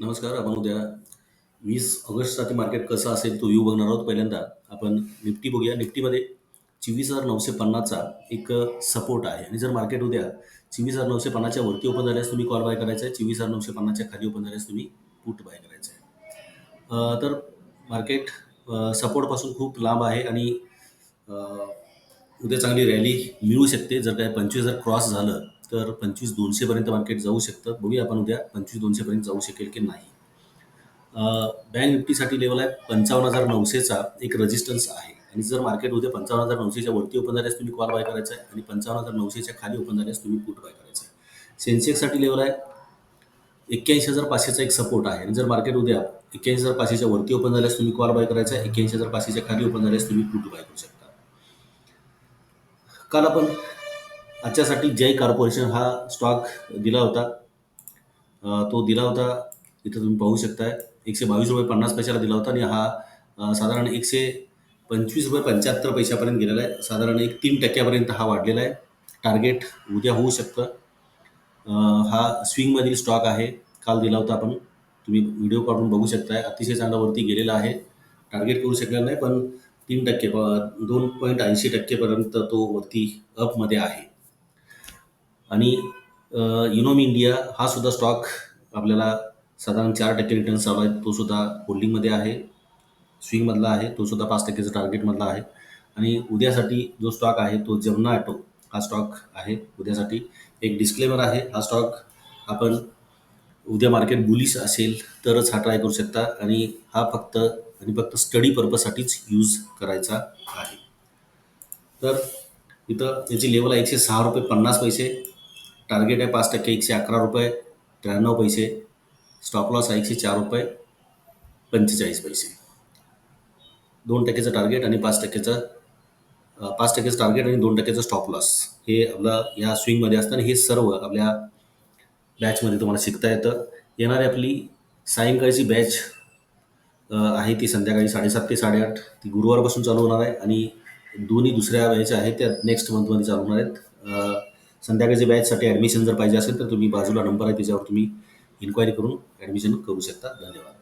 नमस्कार आपण उद्या वीस ऑगस्टसाठी मार्केट कसं असेल तो व्ह्यू बघणार आहोत. पहिल्यांदा आपण निफ्टी बघूया. निफ्टीमध्ये चोवीस हजार नऊशे पन्नासचा एक सपोर्ट आहे. आणि जर मार्केट उद्या चोवीस हजार नऊशे पन्नासच्या वरती ओपन झाल्यास तुम्ही कॉल बाय करायचा आहे. चोवीस हजार नऊशे पन्नासच्या खाली ओपन झाल्यास तुम्ही पुट बाय करायचं आहे. तर मार्केट सपोर्टपासून खूप लांब आहे आणि उद्या चांगली रॅली मिळू शकते. जर काय पंचवीस हजार क्रॉस झालं तर पंचवीस दोनशेपर्यंत मार्केट जाऊ शकतं. बघूया आपण उद्या पंचवीस दोनशेपर्यंत जाऊ शकेल की नाही. बँक निफ्टीसाठी लेवल आहे पंचावन्न हजार नऊशेचा एक रेजिस्टन्स आहे. आणि जर मार्केट उद्या पंचावन्न हजार नऊशेच्या वरती ओपन झाल्यास तुम्ही कॉल बाय करायचा आहे. आणि पंचावन्न हजार नऊशेच्या खाली ओपन झाल्यास तुम्ही पुट बाय करायचं आहे. सेन्सेक्ससाठी लेवल आहे एक्क्याऐंशी हजार पाचशेचा एक सपोर्ट आहे. आणि जर मार्केट उद्या एक्क्याऐंशी हजार पाचशेच्या वरती ओपन झाल्यास तुम्ही कॉल बाय करायचा आहे. एक्क्याऐंशी हजार पाचशेच्या खाली ओपन झाल्यास तुम्ही पुट बाय करू शकता. काल आपण आजच्यासाठी जय कॉर्पोरेशन हा स्टॉक दिला होता. तो दिला होता इथं तुम्ही पाहू शकताय. एकशे बावीस रुपये पन्नास पैशाला दिला होता आणि हा साधारण एकशे पंचवीस रुपये पंच्याहत्तर पैशापर्यंत गेलेला आहे. साधारण एक तीन टक्क्यापर्यंत हा वाढलेला आहे. टार्गेट उद्या होऊ शकतं. हा स्विंगमधील स्टॉक आहे. काल दिला होता आपण. तुम्ही व्हिडिओ काढून बघू शकताय. अतिशय चांगला वरती गेलेला आहे. टार्गेट करू शकलेला नाही पण तीन टक्के प- दोन पॉईंट ऐंशी टक्केपर्यंत तो वरती अपमध्ये आहे. आणि युनोम इंडिया हा सुद्धा स्टॉक आपल्याला साधारण चार टक्के रिटर्न चालू आहे. तो सुद्धा होल्डिंगमध्ये आहे. स्विंगमधला आहे. तो सुद्धा पाच टक्केचा टार्गेटमधला आहे. आणि उद्यासाठी जो स्टॉक आहे तो जमना ॲटो हा स्टॉक आहे उद्यासाठी. एक डिस्क्लेमर आहे हा स्टॉक आपण उद्या मार्केट बुलिश असेल तरच हा ट्राय करू शकता. आणि हा फक्त आणि फक्त स्टडी पर्पजसाठीच यूज करायचा आहे. तर इथं याची लेवल आहे एकशे सहा रुपये पन्नास पैसे. टार्गेट आहे पाच टक्के एकशे अकरा रुपये त्र्याण्णव पैसे स्टॉप लॉस आहे एकशे चार रुपये पंचेचाळीस पैसे। दोन टक्केचं टार्गेट आणि पाच टक्केचं पाच टक्केचं टार्गेट आणि दोन टक्क्याचं स्टॉप लॉस हे आपलं या स्विंगमध्ये असतं आणि हे सर्व आपल्या बॅचमध्ये तुम्हाला शिकता येतं. येणारी आपली सायंकाळची बॅच आहे ती संध्याकाळी साडेसात ते साडेआठ. ती गुरुवारपासून चालू होणार आहे आणि दोन्ही दुसऱ्या बॅच आहेत त्या नेक्स्ट मंथमध्ये चालू होणार आहेत. संध्याकाळच्या बॅचसाठी ॲडमिशन जर पाहिजे असेल तर तुम्ही बाजूला नंबर आहे त्याच्यावर तुम्ही इन्क्वायरी करून ॲडमिशन करू शकता. धन्यवाद.